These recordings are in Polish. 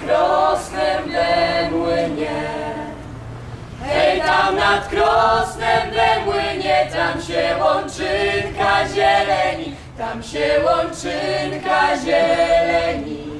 krosnem młynie. Hej, tam nad krosnem młynie, tam się łączynka zieleni, tam się łączynka zieleni.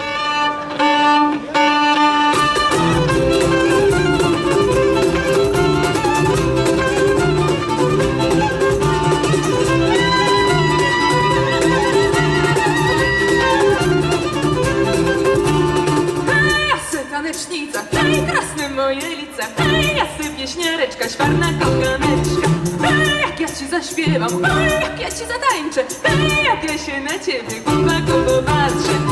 Moje lice, hej, jasy pieśniareczka, świarna kochaneczka. Hej, jak ja ci zaśpiewam, hej, jak ja ci zatańczę, hej, jak ja się na ciebie chłopaku popatrzę. A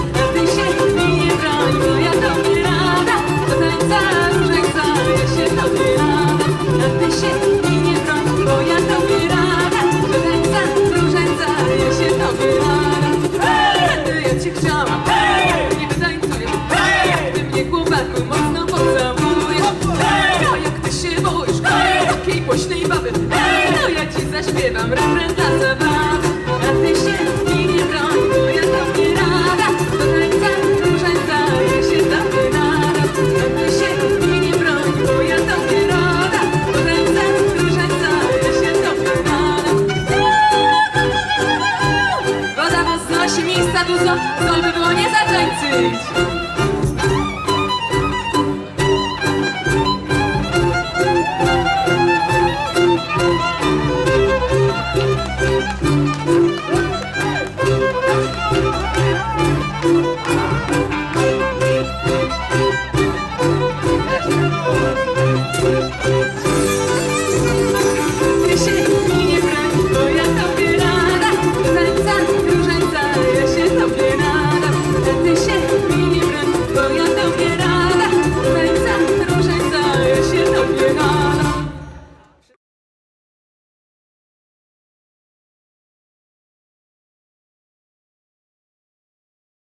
hej, no ja ci zaśpiewam refren dla zabawy, a się mi nie broń, bo ja tobie rada, do tańca różańca ja się tobie rada, a ty się mi nie broń, bo ja tobie rada, do tańca różańca ja się tobie rada. Woda wznosi miejsca dużo, co by było nie zatańczyć.